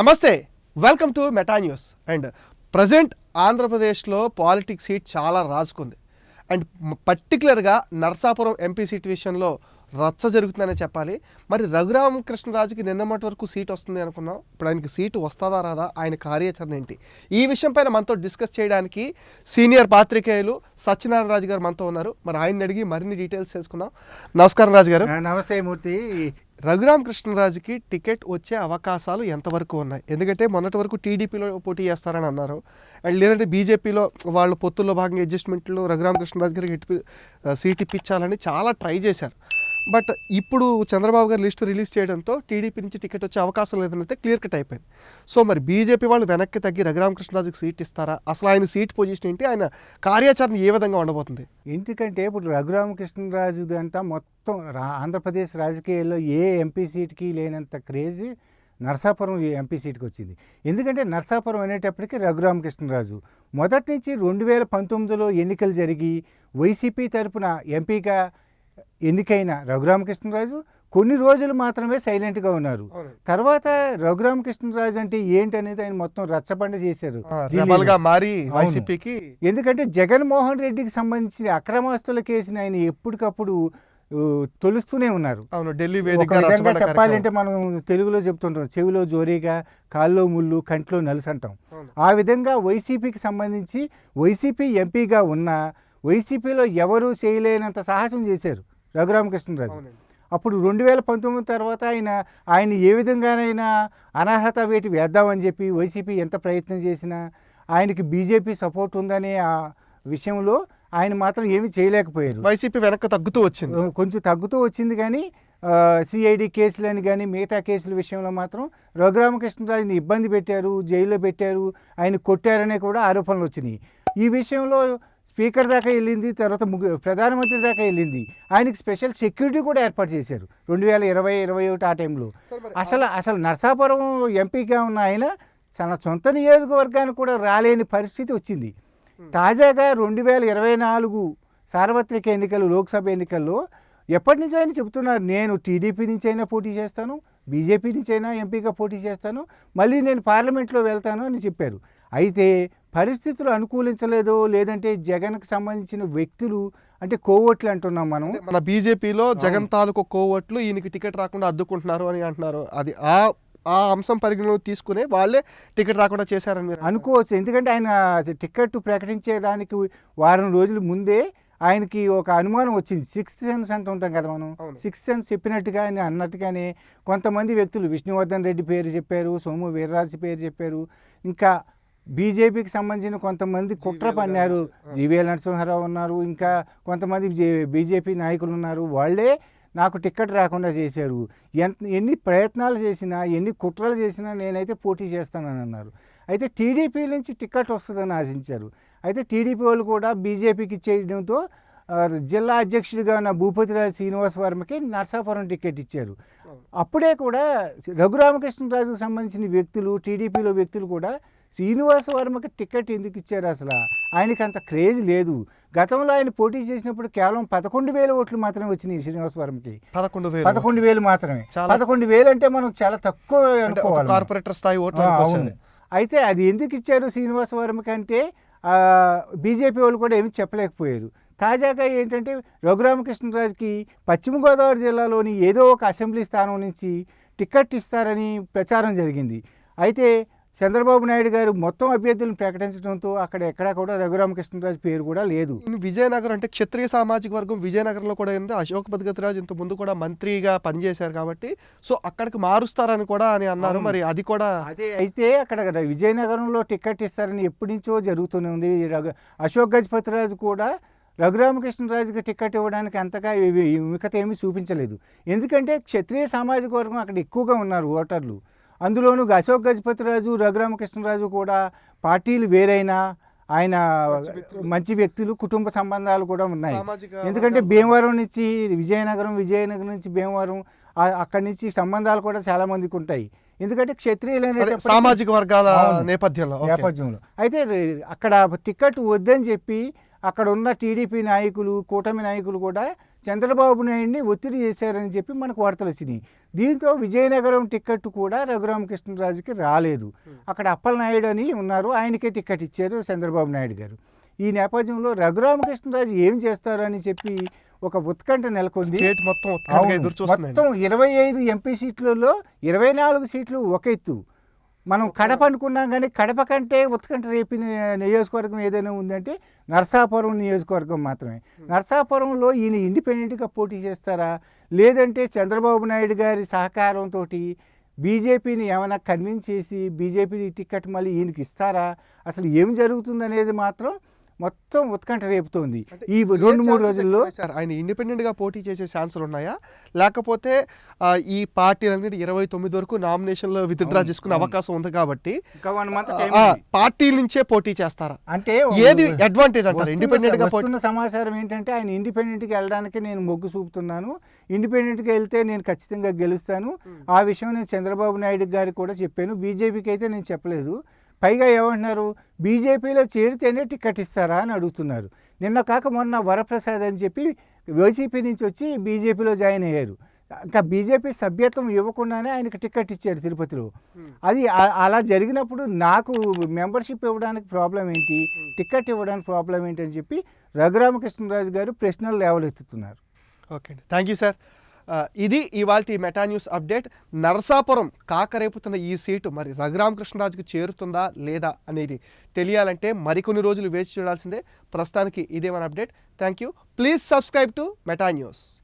నమస్తే welcome to Meta news and present ఆంధ్రప్రదేశ్లో politics seat చాలా రాసుకుంది అండ్ పర్టికులర్గా నర్సాపురం ఎంపీ సీట్ విషయంలో రచ్చ జరుగుతుందనే చెప్పాలి. మరి రఘురామకృష్ణరాజుకి నిన్న నిన్నమటి వరకు సీట్ వస్తుంది అనుకున్నాం. ఇప్పుడు ఆయనకి సీటు వస్తుందా రాదా? ఆయన కార్యాచరణ ఏంటి? ఈ విషయం పైన మనతో డిస్కస్ చేయడానికి సీనియర్ పాత్రికేయులు సత్యనారాయణ రాజు గారు మనతో ఉన్నారు. మరి ఆయన అడిగి మరిన్ని డీటెయిల్స్ తెలుసుకుందాం. నమస్కారం రాజు గారు. నమస్తే మూర్తి. రఘురామ్ కృష్ణరాజుకి టికెట్ వచ్చే అవకాశాలు ఎంతవరకు ఉన్నాయి? ఎందుకంటే మొన్నటి వరకు టీడీపీలో పోటీ చేస్తారని అన్నారు. అండ్ లేదంటే బీజేపీలో వాళ్ళ పొత్తుల్లో భాగంగా అడ్జస్ట్మెంట్లో రఘురామ్ కృష్ణరాజు గారికి ఇటు సీట్ ఇప్పించాలని చాలా ట్రై చేశారు. బట్ ఇప్పుడు చంద్రబాబు గారు లిస్టు రిలీజ్ చేయడంతో టీడీపీ నుంచి టికెట్ వచ్చే అవకాశం లేదని అయితే క్లియర్ కట్ అయిపోయింది. సో మరి బీజేపీ వాళ్ళు వెనక్కి తగ్గి రఘురామ కృష్ణరాజుకి సీట్ ఇస్తారా? అసలు ఆయన సీట్ పొజిషన్ ఏంటి? ఆయన కార్యాచరణ ఏ విధంగా ఉండబోతుంది? ఎందుకంటే ఇప్పుడు రఘురామకృష్ణరాజు అంతా మొత్తం రా- ఆంధ్రప్రదేశ్ రాజకీయాల్లో ఏ ఎంపీ సీట్కి లేనంత క్రేజ్ నర్సాపురం ఎంపీ సీట్కి వచ్చింది. ఎందుకంటే నర్సాపురం అనేటప్పటికీ రఘురామకృష్ణరాజు. మొదటి నుంచి రెండు వేల పంతొమ్మిదిలో ఎన్నికలు జరిగి వైసీపీ తరపున ఎంపీగా ఎన్నికైన రఘురామకృష్ణరాజు కొన్ని రోజులు మాత్రమే సైలెంట్గా ఉన్నారు. తర్వాత రఘురామకృష్ణరాజు అంటే ఏంటి అనేది ఆయన మొత్తం రచ్చబండ చేశారు. మారి. వైసీపీకి ఎందుకంటే జగన్మోహన్ రెడ్డికి సంబంధించిన అక్రమాస్తుల కేసుని ఆయన ఎప్పటికప్పుడు తొలుస్తూనే ఉన్నారు. అవును ఢిల్లీ విధంగా చెప్పాలంటే మనం తెలుగులో చెప్తుంటాం చెవిలో జోరీగా కాల్లో ముళ్ళు కంట్లో నలుసు అంటాం. అవును. ఆ విధంగా వైసీపీకి సంబంధించి వైసీపీ ఎంపీగా ఉన్న వైసీపీలో ఎవరూ చేయలేనంత సాహసం చేశారు రఘురామకృష్ణరాజు. అప్పుడు రెండు వేల పంతొమ్మిది తర్వాత ఆయన ఆయన ఏ విధంగానైనా అనర్హత వేటి వేద్దామని చెప్పి వైసీపీ ఎంత ప్రయత్నం చేసినా ఆయనకి బీజేపీ సపోర్ట్ ఉందనే ఆ విషయంలో ఆయన మాత్రం ఏమీ చేయలేకపోయారు. వైసీపీ వెనక్కి తగ్గుతూ వచ్చింది. కొంచెం తగ్గుతూ వచ్చింది కానీ సిఐడి కేసులని కానీ మిగతా కేసుల విషయంలో మాత్రం రఘురామకృష్ణరాజుని ఇబ్బంది పెట్టారు జైల్లో పెట్టారు ఆయన కొట్టారనే కూడా ఆరోపణలు వచ్చినాయి. ఈ విషయంలో స్పీకర్ దాకా వెళ్ళింది తర్వాత ముగ్గు ప్రధానమంత్రి దాకా వెళ్ళింది. ఆయనకి స్పెషల్ సెక్యూరిటీ కూడా ఏర్పాటు చేశారు రెండు వేల ఇరవై ఇరవై ఒకటి ఆ టైంలో. అసలు అసలు నర్సాపురం ఎంపీగా ఉన్న ఆయన తన సొంత నియోజకవర్గానికి కూడా రాలేని పరిస్థితి వచ్చింది. తాజాగా రెండు వేల ఇరవై నాలుగు సార్వత్రిక ఎన్నికలు లోక్సభ ఎన్నికల్లో ఎప్పటి నుంచో ఆయన చెబుతున్నారు నేను టీడీపీ నుంచి అయినా పోటీ చేస్తాను బీజేపీ నుంచి అయినా ఎంపీగా పోటీ చేస్తాను మళ్ళీ నేను పార్లమెంట్లో వెళ్తాను అని చెప్పారు. అయితే పరిస్థితులు అనుకూలించలేదో లేదంటే జగన్కి సంబంధించిన వ్యక్తులు అంటే కోవట్లు అంటున్నాం మనం. మన బీజేపీలో జగన్ తాలూకు కోవట్లు ఈయనకి టికెట్ రాకుండా అద్దుకుంటున్నారు అని అంటున్నారు. అది ఆ ఆ అంశం పరిగణలోకి తీసుకునే వాళ్ళే టికెట్ రాకుండా చేశారని మీరు అనుకోవచ్చు. ఎందుకంటే ఆయన టికెట్ ప్రకటించేదానికి వారం రోజుల ముందే ఆయనకి ఒక అనుమానం వచ్చింది. సిక్స్త్ సెన్స్ అంటుంటాం కదా మనం. సిక్స్త్ సెన్స్ చెప్పినట్టుగా ఆయన అన్నట్టుగానే కొంతమంది వ్యక్తులు విష్ణువర్ధన్ రెడ్డి పేరు చెప్పారు సోము వీర్రాజు పేరు చెప్పారు. ఇంకా బీజేపీకి సంబంధించిన కొంతమంది కుట్ర పన్నారు. జీవీఎల్ నరసింహారావు ఉన్నారు. ఇంకా కొంతమంది బీజేపీ నాయకులు ఉన్నారు. వాళ్ళే నాకు టికెట్ రాకుండా చేశారు. ఎంత ఎన్ని ప్రయత్నాలు చేసినా ఎన్ని కుట్రలు చేసినా నేనైతే పోటీ చేస్తానని అన్నారు. అయితే టీడీపీ నుంచి టికెట్ వస్తుందని ఆశించారు. అయితే టీడీపీ వాళ్ళు కూడా బీజేపీకి ఇచ్చేయడంతో జిల్లా అధ్యక్షుడిగా ఉన్న భూపతిరాజు శ్రీనివాస్ వర్మకి నర్సాపురం టికెట్ ఇచ్చారు. అప్పుడే కూడా రఘురామకృష్ణరాజుకు సంబంధించిన వ్యక్తులు టీడీపీలో వ్యక్తులు కూడా శ్రీనివాస వర్మకి టికెట్ ఎందుకు ఇచ్చారు అసలు? ఆయనకి అంత క్రేజ్ లేదు. గతంలో ఆయన పోటీ చేసినప్పుడు కేవలం పదకొండు వేల ఓట్లు మాత్రమే వచ్చినాయి శ్రీనివాస వర్మకి పదకొండు వేలు. పదకొండు వేలు మాత్రమే. పదకొండు వేలు అంటే మనం చాలా తక్కువ అనుకోవాలి. కార్పొరేటర్ స్థాయి ఓట్లు అవును. అయితే అది ఎందుకు ఇచ్చారు శ్రీనివాస వర్మ కంటే బీజేపీ వాళ్ళు కూడా ఏమీ చెప్పలేకపోయారు. తాజాగా ఏంటంటే రఘురామకృష్ణరాజుకి పశ్చిమ గోదావరి జిల్లాలోని ఏదో ఒక అసెంబ్లీ స్థానం నుంచి టికెట్ ఇస్తారని ప్రచారం జరిగింది. అయితే చంద్రబాబు నాయుడు గారు మొత్తం అభ్యర్థులను ప్రకటించడంతో అక్కడ ఎక్కడా కూడా రఘురామకృష్ణరాజు పేరు కూడా లేదు. విజయనగరం అంటే క్షత్రియ సామాజిక వర్గం విజయనగరంలో కూడా ఏంటంటే అశోక్ భద్గతిరాజు ఇంత ముందు కూడా మంత్రిగా పనిచేశారు కాబట్టి సో అక్కడికి మారుస్తారని కూడా అని అన్నారు. మరి అది కూడా అదే అయితే అక్కడ విజయనగరంలో టికెట్ ఇస్తారని ఎప్పటి నుంచో జరుగుతూనే ఉంది. అశోక్ గజపతిరాజు కూడా రఘురామకృష్ణరాజుకి టికెట్ ఇవ్వడానికి అంతగా విముఖత ఏమీ చూపించలేదు. ఎందుకంటే క్షత్రియ సామాజిక వర్గం అక్కడ ఎక్కువగా ఉన్నారు ఓటర్లు. అందులోనూ అశోక్ గజపతిరాజు రఘురామకృష్ణరాజు కూడా పార్టీలు వేరైనా ఆయన మంచి వ్యక్తులు. కుటుంబ సంబంధాలు కూడా ఉన్నాయి ఎందుకంటే భీమవరం నుంచి విజయనగరం విజయనగరం నుంచి భీమవరం అక్కడి నుంచి సంబంధాలు కూడా చాలా మందికి ఉంటాయి ఎందుకంటే క్షత్రియులు అదే అనేటప్పటికీ సామాజిక వర్గాల. నేపథ్యంలో. నేపథ్యంలో అయితే అక్కడ టికెట్ వద్దని చెప్పి అక్కడ ఉన్న టీడీపీ నాయకులు కూటమి నాయకులు కూడా చంద్రబాబు నాయుడిని ఒత్తిడి చేశారని చెప్పి మనకు వార్తలు వచ్చినాయి. దీంతో విజయనగరం టికెట్ కూడా రఘురామకృష్ణరాజుకి రాలేదు. అక్కడ అప్పలనాయుడు అని ఉన్నారు. ఆయనకే టికెట్ ఇచ్చారు చంద్రబాబు నాయుడు గారు. ఈ నేపథ్యంలో రఘురామకృష్ణరాజు ఏం చేస్తారని చెప్పి ఒక ఉత్కంఠ నెలకొంది. మొత్తం మొత్తం ఇరవై ఐదు ఎంపీ సీట్లలో ఇరవై నాలుగు సీట్లు ఒక ఎత్తు మనం కడప అనుకున్నాం కానీ కడప కంటే ఉత్కంఠ రేపిన నియోజకవర్గం ఏదైనా ఉందంటే నర్సాపురం నియోజకవర్గం మాత్రమే. నర్సాపురంలో ఈయన ఇండిపెండెంట్గా పోటీ చేస్తారా? లేదంటే చంద్రబాబు నాయుడు గారి సహకారంతో బీజేపీని ఏమైనా కన్విన్స్ చేసి బీజేపీ టికెట్ మళ్ళీ ఈయనకి ఇస్తారా? అసలు ఏం జరుగుతుందనేది మాత్రం మొత్తం ఉత్కంఠ రేపుతోంది. ఈ రెండు మూడు రోజుల్లో సార్? ఆయన ఇండిపెండెంట్గా పోటీ చేసే ఛాన్సులు ఉన్నాయా? లేకపోతే ఈ పార్టీలన్నిటి ఇరవై తొమ్మిది వరకు నామినేషన్లో విత్డ్రా చేసుకునే. అవకాశం ఉంది కాబట్టి పార్టీల నుంచే పోటీ చేస్తారా? అంటే ఏది అడ్వాంటేజ్ అంటారు? ఇండిపెండెంట్గా వస్తున్న సమాచారం ఏంటంటే ఆయన ఇండిపెండెంట్కి వెళ్ళడానికి నేను మొగ్గు చూపుతున్నాను. ఇండిపెండెంట్కి వెళ్తే నేను ఖచ్చితంగా గెలుస్తాను. ఆ విషయం నేను చంద్రబాబు నాయుడు గారికి కూడా చెప్పాను. బీజేపీకి అయితే నేను చెప్పలేదు. పైగా ఏమంటున్నారు? బీజేపీలో చేరితేనే టికెట్ ఇస్తారా అని అడుగుతున్నారు. నిన్న కాక మొన్న వరప్రసాద్ అని చెప్పి వైసీపీ నుంచి వచ్చి బీజేపీలో జాయిన్ అయ్యారు. ఇంకా బీజేపీ సభ్యత్వం ఇవ్వకుండానే ఆయనకి టికెట్ ఇచ్చారు తిరుపతిలో. అది అలా జరిగినప్పుడు నాకు మెంబర్షిప్ ఇవ్వడానికి ప్రాబ్లం ఏంటి? టికెట్ ఇవ్వడానికి ప్రాబ్లం ఏంటి అని చెప్పి రఘురామకృష్ణరాజు గారు ప్రశ్నలు లేవలెత్తుతున్నారు ఓకే అండి. Thank you sir. ఇది ఇవాళ మెటా న్యూస్ అప్డేట్. నరసాపురం కాకరేపుతున్న ఈ సీటు మరి రఘురామకృష్ణరాజుకి చేరుతుందా లేదా అనేది తెలియాలంటే మరికొన్ని రోజులు వేచి చూడాల్సిందే. ప్రస్తుతానికి ఇదే మన update. Thank you. Please subscribe to Meta news.